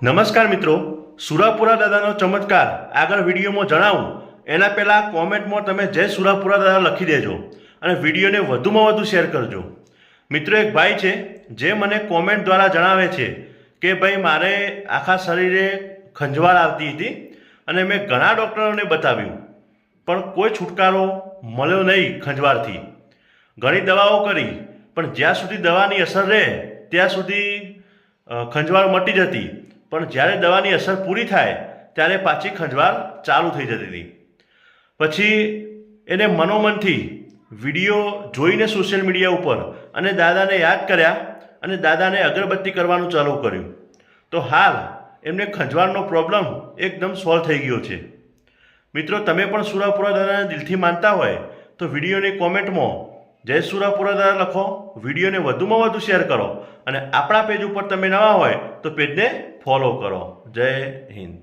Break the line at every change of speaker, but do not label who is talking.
નમસ્કાર મિત્રો, સુરાપુરા દાદાનો ચમત્કાર આગળ વિડીયોમાં જણાવું. એના પહેલાં કોમેન્ટમાં તમે જય સુરાપુરા દાદા લખી દેજો અને વિડીયોને વધુમાં વધુ શેર કરજો. મિત્રો, એક ભાઈ છે, જે મને કોમેન્ટ દ્વારા જણાવે છે કે ભાઈ, મારે આખા શરીરે ખંજવાળ આવતી હતી અને મેં ઘણા ડૉક્ટરોને બતાવ્યું, પણ કોઈ છુટકારો મળ્યો નહીં ખંજવાળથી. ઘણી દવાઓ કરી, પણ જ્યાં સુધી દવાની અસર રહે, ત્યાં સુધી ખંજવાળ મટી જતી. પણ જ્યારે દવાની અસર પૂરી થાય, ત્યારે પાછી ખંજવાળ ચાલુ થઈ જતી હતી. પછી એને મનોમનથી વીડિયો જોઈને સોશિયલ મીડિયા ઉપર અને દાદાને યાદ કર્યા અને દાદાને અગરબત્તી કરવાનું ચાલુ કર્યું. તો હાલ એમને ખંજવાળનો પ્રોબ્લેમ એકદમ સોલ્વ થઈ ગયો છે. મિત્રો, તમે પણ સુરાપુરા દાદાને દિલથી માનતા હોય તો વિડીયોની કોમેન્ટમાં જય સુરાપુરા લખો, વિડીયોને વધુમાં વધુ શેર કરો અને આપણા પેજ ઉપર તમે નવા હોય તો પેજને ફોલો કરો. જય હિન્દ.